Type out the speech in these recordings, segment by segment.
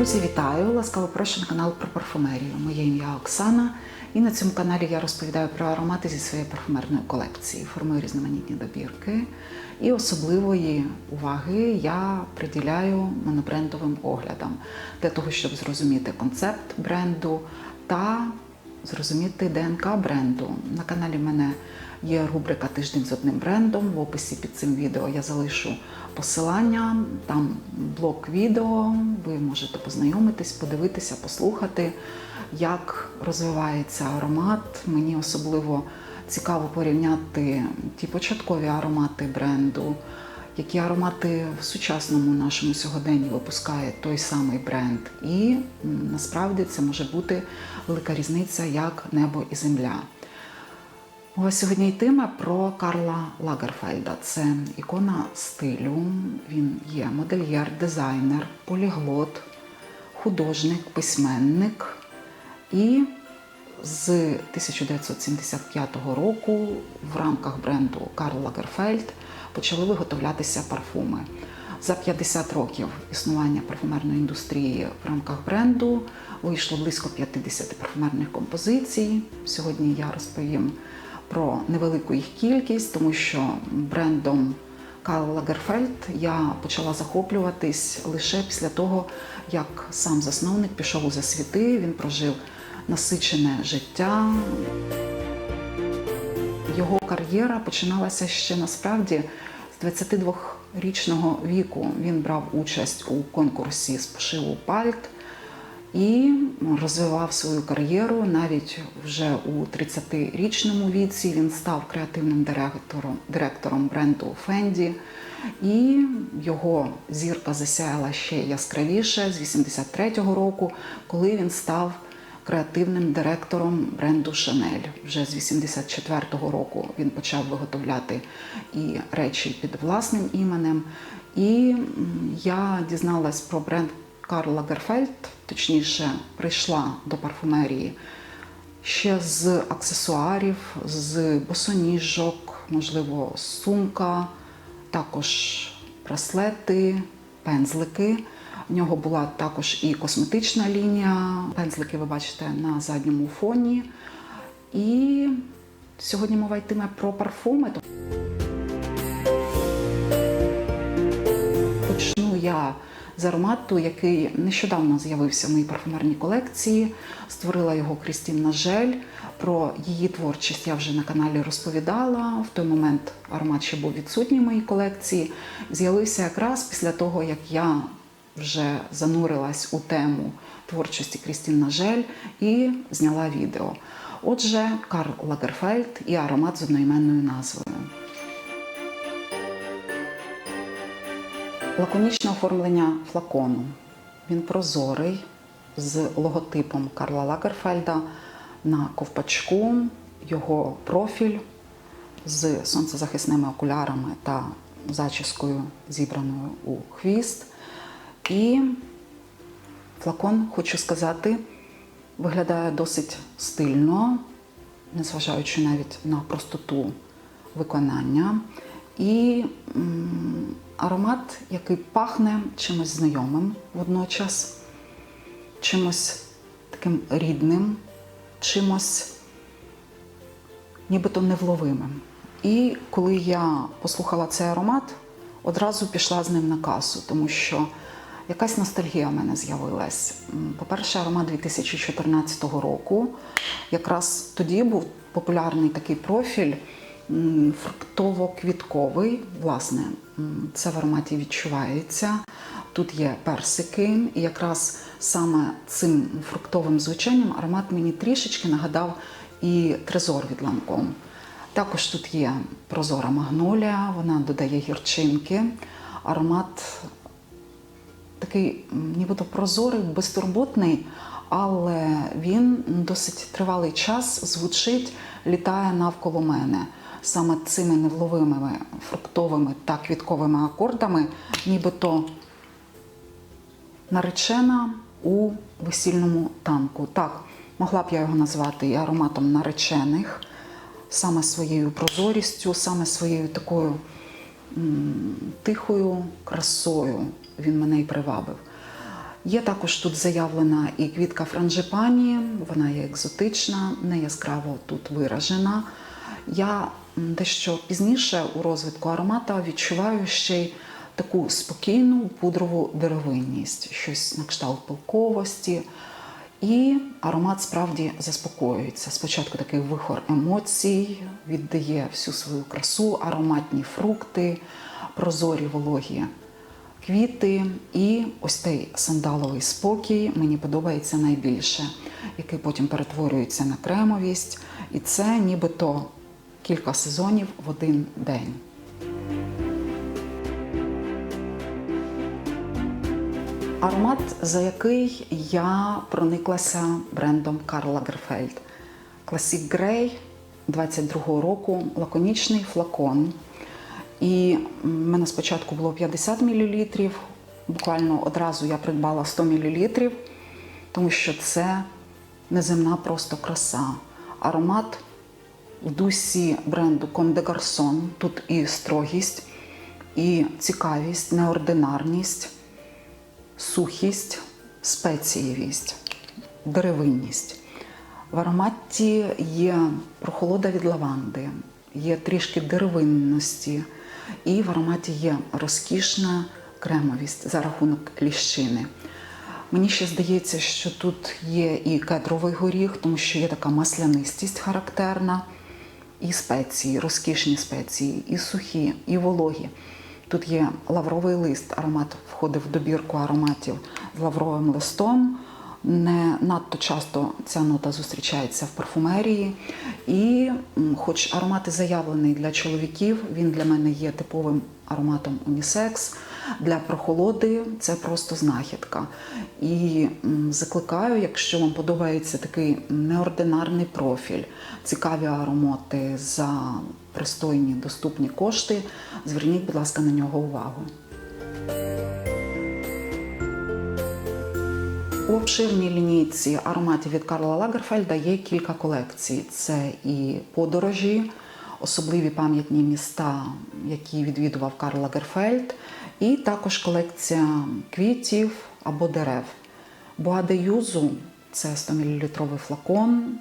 Друзі, вітаю! Ласкаво прошу на канал про парфумерію. Моє ім'я Оксана, і на цьому каналі я розповідаю про аромати зі своєї парфумерної колекції, формую різноманітні добірки. І особливої уваги я приділяю монобрендовим оглядам для того, щоб зрозуміти концепт бренду та зрозуміти ДНК бренду. На каналі в мене є рубрика Тиждень з одним брендом. В описі під цим відео я залишу посилання, там блок відео. Ви можете познайомитись, подивитися, послухати, як розвивається аромат. Мені особливо цікаво порівняти ті початкові аромати бренду. Які аромати в сучасному нашому сьогоденні випускає той самий бренд, і насправді це може бути велика різниця як небо і земля. Ось сьогодні йтиме про Карла Лагерфельда. Це ікона стилю. Він є модельєр, дизайнер, поліглот, художник, письменник. І з 1975 року в рамках бренду Карл Лагерфельд почали виготовлятися парфуми. За 50 років існування парфумерної індустрії в рамках бренду вийшло близько 50 парфумерних композицій. Сьогодні я розповім про невелику їх кількість, тому що брендом Карл Лагерфельд я почала захоплюватись лише після того, як сам засновник пішов у засвіти. Він прожив насичене життя. Його кар'єра починалася ще насправді з 22-річного віку. Він брав участь у конкурсі з пошиву пальт і розвивав свою кар'єру навіть вже у 30-річному віці. Він став креативним директором, директором бренду Фенді. І його зірка засяяла ще яскравіше з 83-го року, коли він став креативним директором бренду Шанель. Вже з 84-го року він почав виготовляти і речі під власним іменем. І я дізналась про бренд Карл Лагерфельд, точніше, прийшла до парфумерії ще з аксесуарів, з босоніжок, можливо, сумка, також браслети, пензлики. В нього була також і косметична лінія. Пензлики ви бачите на задньому фоні. І сьогодні мова йтиме про парфуми. Почну я з аромату, який нещодавно з'явився в моїй парфумерній колекції. Створила його Крістін Нажель. Про її творчість я вже на каналі розповідала. В той момент аромат ще був відсутній в моїй колекції. З'явився якраз після того, як я вже занурилась у тему творчості Крістін Нажель і зняла відео. Отже, Карл Лагерфельд і аромат з одноіменною назвою. Лаконічне оформлення флакону. Він прозорий з логотипом Карла Лагерфельда на ковпачку, його профіль з сонцезахисними окулярами та зачіскою, зібраною у хвіст. І флакон, хочу сказати, виглядає досить стильно, незважаючи навіть на простоту виконання. І аромат, який пахне чимось знайомим водночас, чимось таким рідним, чимось нібито невловимим. І коли я послухала цей аромат, одразу пішла з ним на касу, тому що якась ностальгія в мене з'явилась. По-перше, аромат 2014 року. Якраз тоді був популярний такий профіль фруктово-квітковий. Власне, це в ароматі відчувається. Тут є персики, і якраз саме цим фруктовим звучанням аромат мені трішечки нагадав і трезор від ланком. Також тут є прозора магнолія, вона додає гірчинки. Аромат такий нібито прозорий, безтурботний, але він досить тривалий час звучить, літає навколо мене. Саме цими невловимими фруктовими та квітковими акордами, нібито наречена у весільному танку. Так, могла б я його назвати і ароматом наречених, саме своєю прозорістю, саме своєю такою м, тихою красою він мене і привабив. Є також тут заявлена і квітка франжипані, вона є екзотична, не яскраво тут виражена. Я дещо пізніше у розвитку аромата відчуваю ще й таку спокійну пудрову деревинність, щось на кшталт пилковості. І аромат справді заспокоюється. Спочатку такий вихор емоцій, віддає всю свою красу, ароматні фрукти, прозорі вологі квіти. І ось цей сандаловий спокій мені подобається найбільше, який потім перетворюється на кремовість. І це нібито кілька сезонів в один день. Аромат, за який я прониклася брендом Карл Лагерфельд. Classic Grey 22-го року, лаконічний флакон. І в мене спочатку було 50 мл, буквально одразу я придбала 100 мл, тому що це неземна просто краса. Аромат в дусі бренду Comme des. Тут і строгість, і цікавість, неординарність сухість, спецієвість, деревинність. В ароматі є прохолода від лаванди, є трішки деревинності, і в ароматі є розкішна кремовість за рахунок ліщини. Мені ще здається, що тут є і кедровий горіх, тому що є така маслянистість характерна, і спеції, розкішні спеції, і сухі, і вологі. Тут є лавровий лист. Аромат входив в добірку ароматів з лавровим листом. Не надто часто ця нота зустрічається в парфумерії. І, хоч аромат і заявлений для чоловіків, він для мене є типовим ароматом унісекс. Для прохолоди це просто знахідка. І закликаю, якщо вам подобається такий неординарний профіль, цікаві аромати за пристойні доступні кошти, зверніть, будь ласка, на нього увагу. У обширній лінійці ароматів від Карла Лагерфельда є кілька колекцій. Це і подорожі, особливі пам'ятні міста, які відвідував Карл Лагерфельд, і також колекція квітів або дерев. Буаде Юзу це 100 мл флакон,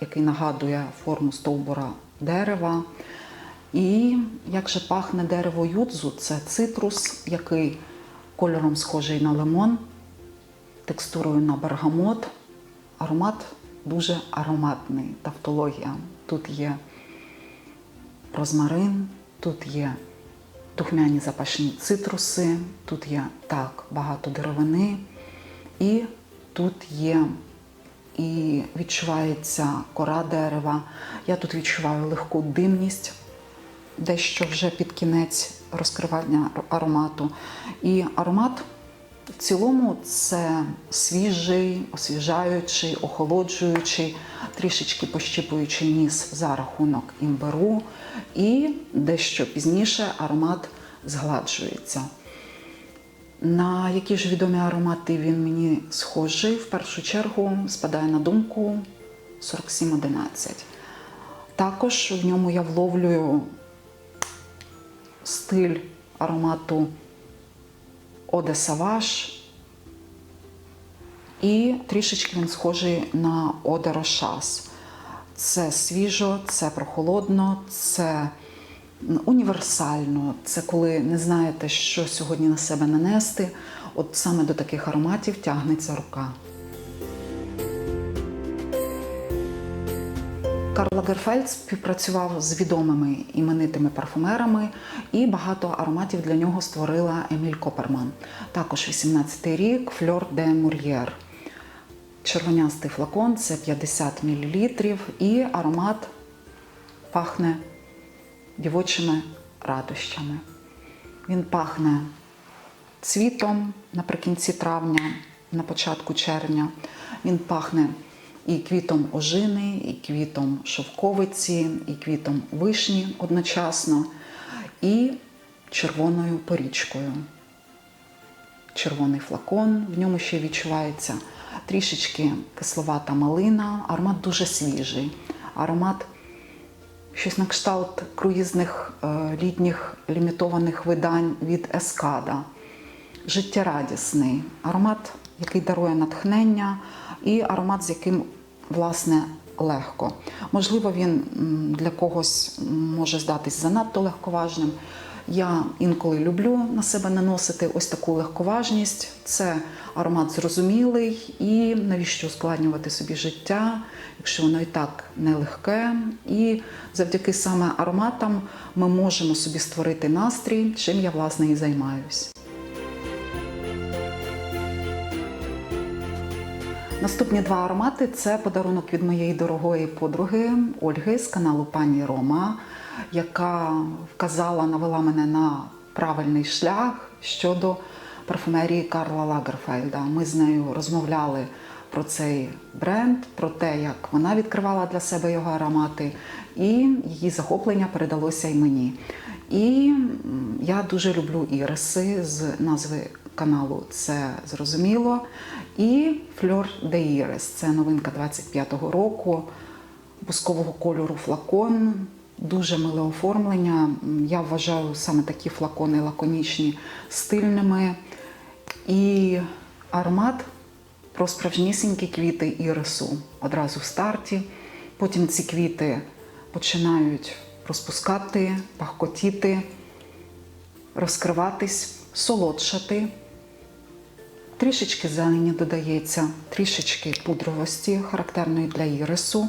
який нагадує форму стовбура дерева. І як же пахне дерево юдзу, це цитрус, який кольором схожий на лимон, текстурою на бергамот. Аромат дуже ароматний, тавтологія. Тут є розмарин, тут є духмяні запашні цитруси, тут є так багато деревини, і тут є і відчувається кора дерева. Я тут відчуваю легку димність, дещо вже під кінець розкривання аромату. І аромат в цілому це свіжий, освіжаючий, охолоджуючий, трішечки пощипуючий ніс за рахунок імбиру, і дещо пізніше аромат згладжується. На які ж відомі аромати він мені схожий, в першу чергу спадає на думку 4711. Також в ньому я вловлюю стиль аромату Оде Саваш. І трішечки він схожий на Оде Рошас. Це свіжо, це прохолодно, це універсально. Це коли не знаєте, що сьогодні на себе нанести. От саме до таких ароматів тягнеться рука. Карл Лагерфельд співпрацював з відомими іменитими парфумерами, і багато ароматів для нього створила Еміль Коперман. Також 18-й рік Фльор де Мур'єр. Червонястий флакон це 50 мл, і аромат пахне дівочими радощами. Він пахне цвітом наприкінці травня, на початку червня. Він пахне і квітом ожини, і квітом шовковиці, і квітом вишні одночасно, і червоною порічкою. Червоний флакон, в ньому ще відчувається трішечки кисловата малина, аромат дуже свіжий. Аромат щось на кшталт круїзних е, літніх лімітованих видань від Ескада. життєрадісний аромат, який дарує натхнення, і аромат, з яким власне легко. Можливо, він для когось може здатись занадто легковажним. Я інколи люблю на себе наносити ось таку легковажність. Це аромат зрозумілий, і навіщо ускладнювати собі життя, якщо воно і так нелегке. І завдяки саме ароматам ми можемо собі створити настрій, чим я власне і займаюсь. Наступні два аромати це подарунок від моєї дорогої подруги Ольги з каналу Пані Рома, яка вказала, навела мене на правильний шлях щодо парфумерії Карла Лагерфельда. Ми з нею розмовляли про цей бренд, про те, як вона відкривала для себе його аромати, і її захоплення передалося й мені. І я дуже люблю іриси з назви каналу це зрозуміло. І Fleur de Iris – це новинка 25-го року, бускового кольору флакон, дуже миле оформлення. Я вважаю саме такі флакони лаконічні, стильними. І аромат про справжнісінькі квіти ірису одразу в старті. Потім ці квіти починають розпускати, пахкотіти, розкриватись, солодшати. Трішечки зелені додається, трішечки пудровості, характерної для ірису.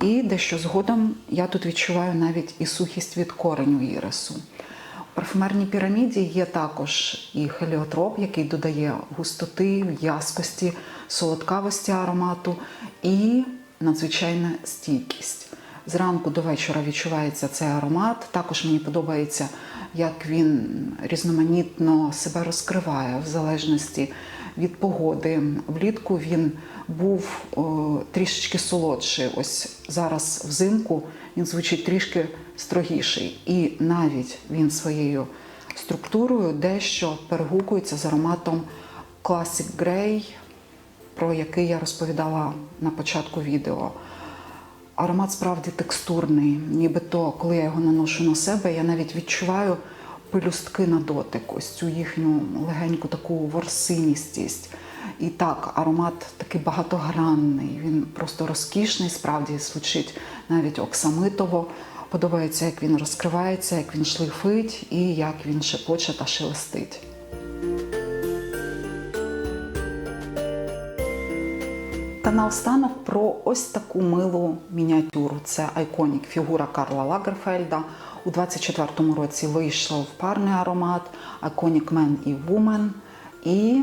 І дещо згодом я тут відчуваю навіть і сухість від кореню ірису. У парфумерній піраміді є також і хеліотроп, який додає густоти, в'язкості, солодкавості аромату і надзвичайна стійкість. Зранку до вечора відчувається цей аромат. Також мені подобається, як він різноманітно себе розкриває в залежності від погоди. Влітку він був о, трішечки солодший. Ось зараз взимку він звучить трішки строгіший. І навіть він своєю структурою дещо перегукується з ароматом Classic Grey, про який я розповідала на початку відео. Аромат справді текстурний, нібито, коли я його наношу на себе, я навіть відчуваю пелюстки на дотик, ось цю їхню легеньку таку ворсиністість. І так, аромат такий багатогранний, він просто розкішний, справді звучить навіть оксамитово. Подобається, як він розкривається, як він шлейфить і як він шепоче та шелестить. Та наостанок про ось таку милу мініатюру. Це айконік фігура Карла Лагерфельда. У 24-му році вийшов парний аромат Iconic Man і Woman. І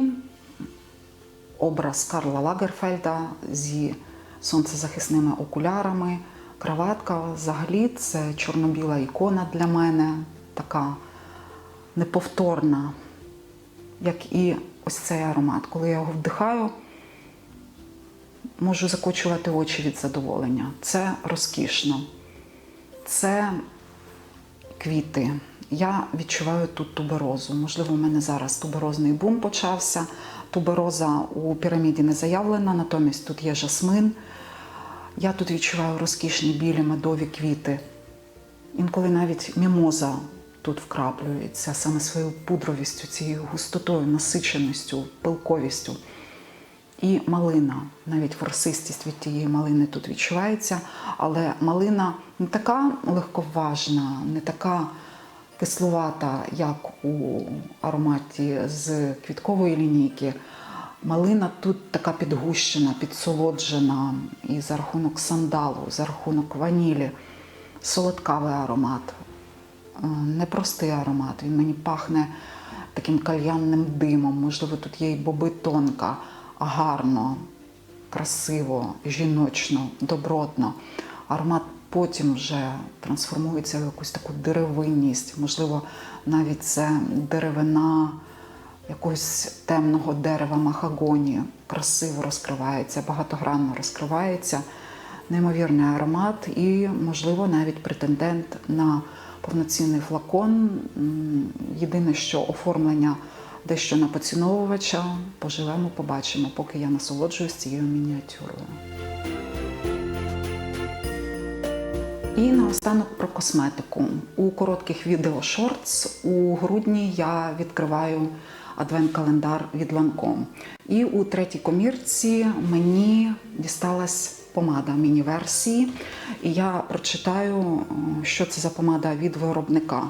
образ Карла Лагерфельда зі сонцезахисними окулярами. Краватка взагалі це чорно-біла ікона для мене, така неповторна, як і ось цей аромат. Коли я його вдихаю, можу закочувати очі від задоволення. Це розкішно. Це квіти. Я відчуваю тут туберозу. Можливо, у мене зараз туберозний бум почався. Тубероза у піраміді не заявлена, натомість тут є жасмин. Я тут відчуваю розкішні білі медові квіти. Інколи навіть мімоза тут вкраплюється саме своєю пудровістю, цією густотою, насиченістю, пилковістю. І малина, навіть ворсистість від тієї малини тут відчувається, але малина не така легковажна, не така кислувата, як у ароматі з квіткової лінійки. Малина тут така підгущена, підсолоджена і за рахунок сандалу, за рахунок ванілі, солодкавий аромат, Е, непростий аромат. Він мені пахне таким кальянним димом. Можливо, тут є і боби тонка, гарно, красиво, жіночно, добротно. Аромат потім вже трансформується в якусь таку деревинність. Можливо, навіть це деревина якогось темного дерева махагоні. Красиво розкривається, багатогранно розкривається. Неймовірний аромат і, можливо, навіть претендент на повноцінний флакон. Єдине, що оформлення дещо на поціновувача. Поживемо, побачимо, поки я насолоджуюсь цією мініатюрою. І наостанок про косметику. У коротких відео шортс у грудні я відкриваю адвент-календар від Lancome. І у третій комірці мені дісталась помада міні-версії. І я прочитаю, е, що це за помада від виробника.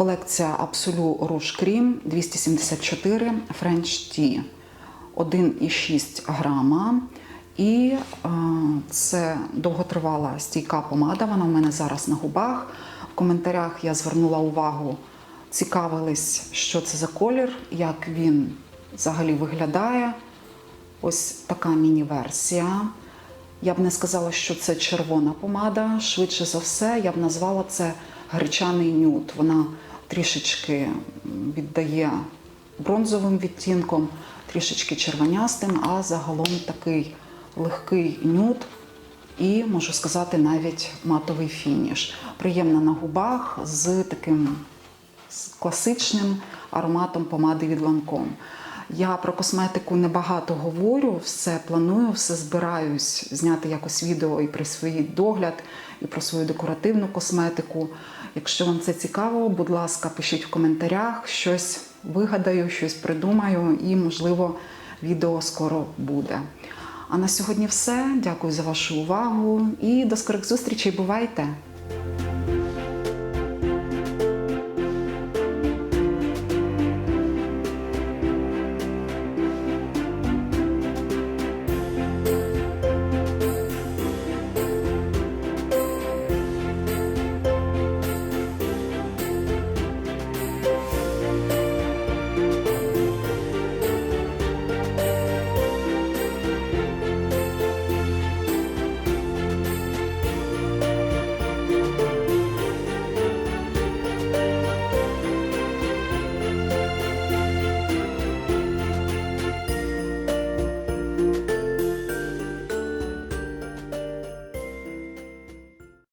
Колекція Absolu Rouge Cream 274 French Tea 1,6 грама. І е, це довготривала стійка помада. Вона в мене зараз на губах. В коментарях я звернула увагу, цікавились, що це за колір, як він взагалі виглядає. Ось така міні-версія. Я б не сказала, що це червона помада. Швидше за все, я б назвала це гречаний нюд. Вона трішечки віддає бронзовим відтінком, трішечки червонястим, а загалом такий легкий нюд і, можу сказати, навіть матовий фініш. Приємна на губах з таким класичним ароматом помади від Lancome. Я про косметику небагато говорю, все планую, все збираюсь зняти якось відео і про свій догляд, і про свою декоративну косметику. Якщо вам це цікаво, будь ласка, пишіть в коментарях, щось вигадаю, щось придумаю, і, можливо, відео скоро буде. А на сьогодні все. Дякую за вашу увагу і до скорих зустрічей. Бувайте!